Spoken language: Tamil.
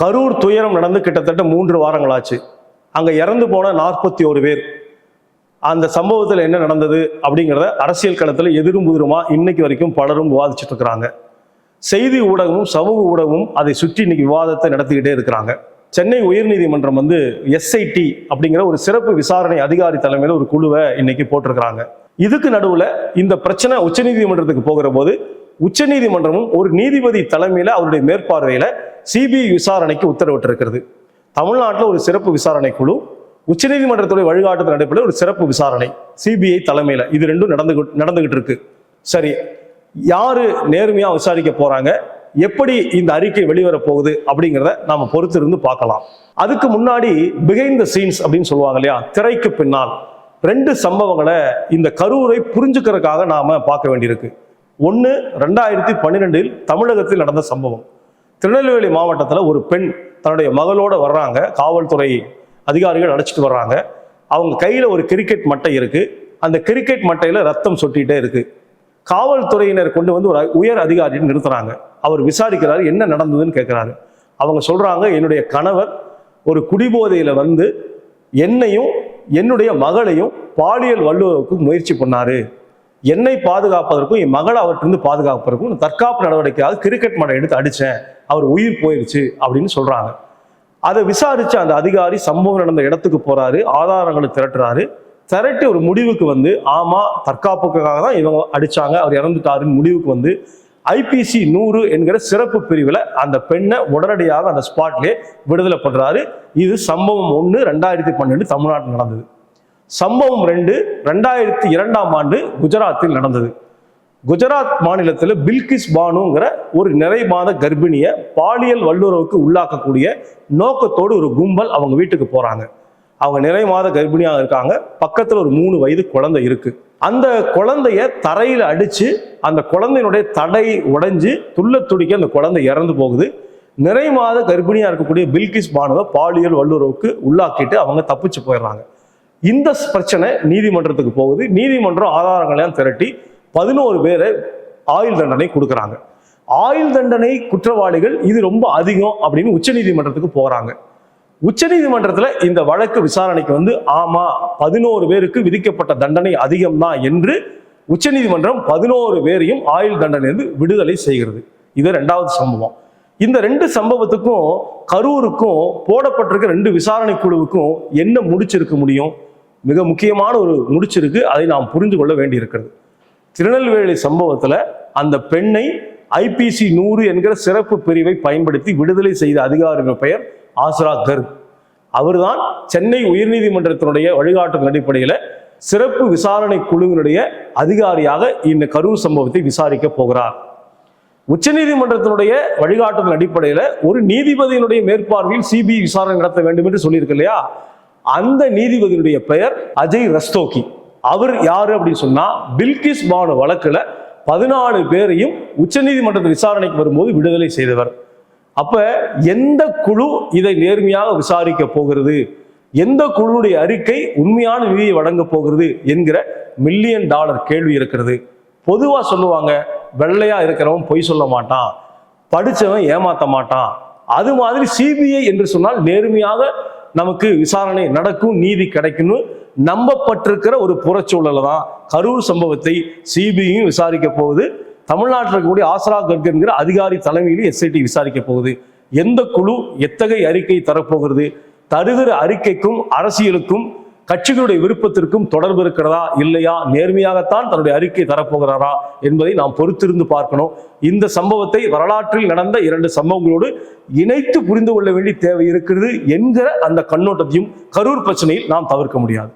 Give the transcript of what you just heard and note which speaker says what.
Speaker 1: கரூர் துயரம் நடந்து கிட்டத்தட்ட மூன்று வாரங்களாச்சு. அங்கே இறந்து போன நாற்பத்தி ஒரு பேர். அந்த சம்பவத்தில் என்ன நடந்தது அப்படிங்கிறத அரசியல் களத்தில் எதிரும் புதிருமா இன்னைக்கு வரைக்கும் பலரும் விவாதிச்சுட்டு இருக்கிறாங்க. செய்தி ஊடகமும் சமூக ஊடகமும் அதை சுற்றி இன்னைக்கு விவாதத்தை நடத்திக்கிட்டே இருக்கிறாங்க. சென்னை உயர்நீதிமன்றம் வந்து எஸ்ஐடி அப்படிங்கிற ஒரு சிறப்பு விசாரணை அதிகாரி தலைமையில் ஒரு குழுவை இன்னைக்கு போட்டிருக்கிறாங்க. இதுக்கு நடுவில் இந்த பிரச்சனை உச்சநீதிமன்றத்துக்கு போகிற போது உச்சநீதிமன்றமும் ஒரு நீதிபதி தலைமையில் அவருடைய மேற்பார்வையில் சிபிஐ விசாரணைக்கு உத்தரவிட்டிருக்கிறது. தமிழ்நாட்டில் ஒரு சிறப்பு விசாரணை குழு உச்சநீதிமன்றத்துடைய வழிகாட்டுதல் அடிப்படையில் ஒரு சிறப்பு விசாரணை சிபிஐ தலைமையில். இது ரெண்டும் நடந்து நடந்துகிட்டு இருக்கு. சரி யாரு நேர்மையாக விசாரிக்க போறாங்க? எப்படி இந்த அறிக்கை வெளிவர போகுது? அப்படிங்கிறத நாம பொறுத்து இருந்து பார்க்கலாம். அதுக்கு முன்னாடி பிகைண்ட் த சீன்ஸ் அப்படின்னு சொல்லுவாங்க இல்லையா? திரைக்கு பின்னால். ரெண்டு சம்பவங்களை இந்த கரூரை புரிஞ்சுக்கிறதுக்காக நாம பார்க்க வேண்டியிருக்கு. ஒன்று ரெண்டாயிரத்தி பன்னிரெண்டில் தமிழகத்தில் நடந்த சம்பவம். திருநெல்வேலி மாவட்டத்தில் ஒரு பெண் தன்னுடைய மகளோடு வர்றாங்க. காவல்துறை அதிகாரிகள் அழைச்சிட்டு வர்றாங்க. அவங்க கையில் ஒரு கிரிக்கெட் மட்டை இருக்குது அந்த கிரிக்கெட் மட்டையில் ரத்தம் சொட்டிகிட்டே இருக்குது காவல்துறையினர் கொண்டு வந்து ஒரு உயர் அதிகாரியை நிறுத்துறாங்க. அவர் விசாரிக்கிறாரு என்ன நடந்ததுன்னு கேட்குறாரு அவங்க சொல்கிறாங்க என்னுடைய கணவர் ஒரு குடிபோதையில் வந்து என்னையும் என்னுடைய மகளையும் பாலியல் வல்லுறவுக்கு முயற்சி பண்ணாரு. என்னை பாதுகாப்பதற்கும் என் மகளை அவற்றிருந்து பாதுகாப்பதற்கும் தற்காப்பு நடவடிக்கையாக கிரிக்கெட் மடம் எடுத்து அடித்தேன். அவர் உயிர் போயிடுச்சு அப்படின்னு சொல்கிறாங்க அதை விசாரித்து அந்த அதிகாரி சம்பவம் நடந்த இடத்துக்கு போகிறாரு ஆதாரங்களை திரட்டுறாரு. திரட்டி ஒரு முடிவுக்கு வந்து ஆமாம் தற்காப்புக்காக தான் இவங்க அடிச்சாங்க அவர் இறந்துட்டாருன்னு முடிவுக்கு வந்து ஐபிசி நூறு என்கிற சிறப்பு பிரிவில் அந்த பெண்ணை உடனடியாக அந்த ஸ்பாட்லேயே விடுதலை பண்ணுறாரு இது சம்பவம் ஒன்று ரெண்டாயிரத்தி பன்னெண்டு தமிழ்நாட்டில் நடந்தது. சம்பவம் ரெண்டு ரெண்டாயிரத்தி இரண்டாம் ஆண்டு குஜராத்தில் நடந்தது. குஜராத் மாநிலத்தில் பில்கிஸ் பானுங்கிற ஒரு நிறை மாத கர்ப்பிணியை பாலியல் வல்லுறவுக்கு உள்ளாக்கக்கூடிய நோக்கத்தோடு ஒரு கும்பல் அவங்க வீட்டுக்கு போகிறாங்க அவங்க நிறை மாத கர்ப்பிணியாக இருக்காங்க. பக்கத்தில் ஒரு மூணு வயது குழந்தை இருக்குது அந்த குழந்தைய தரையில் அடித்து அந்த குழந்தையினுடைய தடை உடைஞ்சு துள்ள துடிக்க அந்த குழந்தை இறந்து போகுது. நிறை மாத கர்ப்பிணியாக இருக்கக்கூடிய பில்கிஸ் பானுவை பாலியல் வல்லுறவுக்கு உள்ளாக்கிட்டு அவங்க தப்பிச்சு போயிடுறாங்க. இந்த பிரச்சனை நீதிமன்றத்துக்கு போகுது. நீதிமன்றம் ஆதாரங்களையும் திரட்டி பதினோரு பேரை ஆயுள் தண்டனை கொடுக்குறாங்க. ஆயுள் தண்டனை குற்றவாளிகள் இது ரொம்ப அதிகம் அப்படின்னு உச்சநீதிமன்றத்துக்கு போகிறாங்க உச்சநீதிமன்றத்தில் இந்த வழக்கு விசாரணைக்கு வந்து ஆமா பதினோரு பேருக்கு விதிக்கப்பட்ட தண்டனை அதிகம்தான் என்று உச்சநீதிமன்றம் பதினோரு பேரையும் ஆயுள் தண்டனையிலிருந்து விடுதலை செய்கிறது. இது ரெண்டாவது சம்பவம். இந்த ரெண்டு சம்பவத்துக்கும் கரூருக்கும் போடப்பட்டிருக்க ரெண்டு விசாரணை குழுவுக்கும் என்ன முடிச்சிருக்க முடியும்? மிக முக்கியமான ஒரு முடிச்சிருக்கு. அதை நாம் புரிந்து கொள்ள வேண்டியிருக்கிறது. திருநெல்வேலி சம்பவத்தில் அந்த பெண்ணை ஐபிசி நூறு என்கிற சிறப்பு பிரிவை பயன்படுத்தி விடுதலை செய்த அதிகாரியின் பெயர் ஆசரா கர்க். அவர்தான் சென்னை உயர்நீதிமன்றத்தினுடைய வழிகாட்டும் அடிப்படையில் சிறப்பு விசாரணை குழுவினுடைய அதிகாரியாக இந்த கரூர் சம்பவத்தை விசாரிக்க போகிறார். உச்சநீதிமன்றத்தினுடைய வழிகாட்டுதல் அடிப்படையில் ஒரு நீதிபதியினுடைய மேற்பார்வையில் சிபிஐ விசாரணை நடத்த வேண்டும் என்று சொல்லியிருக்கு இல்லையா? அந்த நீதிபதியுடைய பெயர் அஜய் ரஸ்தோகி. அவர் யாரு அப்படின்னு சொன்னா பில்கிஸ் பானு வழக்குல பதினாலு பேரையும் உச்சநீதிமன்றத்தில் விசாரணைக்கு வரும்போது விடுதலை செய்தவர். அப்ப எந்த குழு இதை நேர்மையாக விசாரிக்க போகிறது? எந்த குழுவுடைய அறிக்கை உண்மையான நிதியை வழங்க போகிறது என்கிற மில்லியன் டாலர் கேள்வி இருக்கிறது. பொதுவா சொல்லுவாங்க வெள்ளையா இருக்கிறவன் பொய் சொல்ல மாட்டான் படிச்சவன் ஏமாத்த மாட்டான். அது மாதிரி சிபிஐ என்று சொன்னால் நேர்மையாக நமக்கு விசாரணை நடக்கும் நீதி கிடைக்கும்னு நம்பப்பட்டிருக்கிற ஒரு புறச்சூழல தான் கரூர் சம்பவத்தை சிபிஐயும் விசாரிக்க போகுது. தமிழ்நாட்டில் இருக்கக்கூடிய ஆசரா கர்க் அதிகாரி தலைமையிலும் எஸ்ஐடி விசாரிக்க போகுது. எந்த குழு எத்தகைய அறிக்கை தரப்போகிறது? தருகிற அறிக்கைக்கும் அரசியலுக்கும் கட்சிகளுடைய விருப்பத்திற்கும் தொடர்பு இருக்கிறதா இல்லையா? நேர்மையாகத்தான் தன்னுடைய அறிக்கை தரப்போகிறாரா என்பதை நாம் பொறுத்திருந்து பார்க்கணும். இந்த சம்பவத்தை வரலாற்றில் நடந்த இரண்டு சம்பவங்களோடு இணைத்து புரிந்து கொள்ள வேண்டிய தேவை இருக்கிறது என்கிற அந்த கண்ணோட்டத்தையும் கரூர் பிரச்சனையில் நாம் தவிர்க்க முடியாது.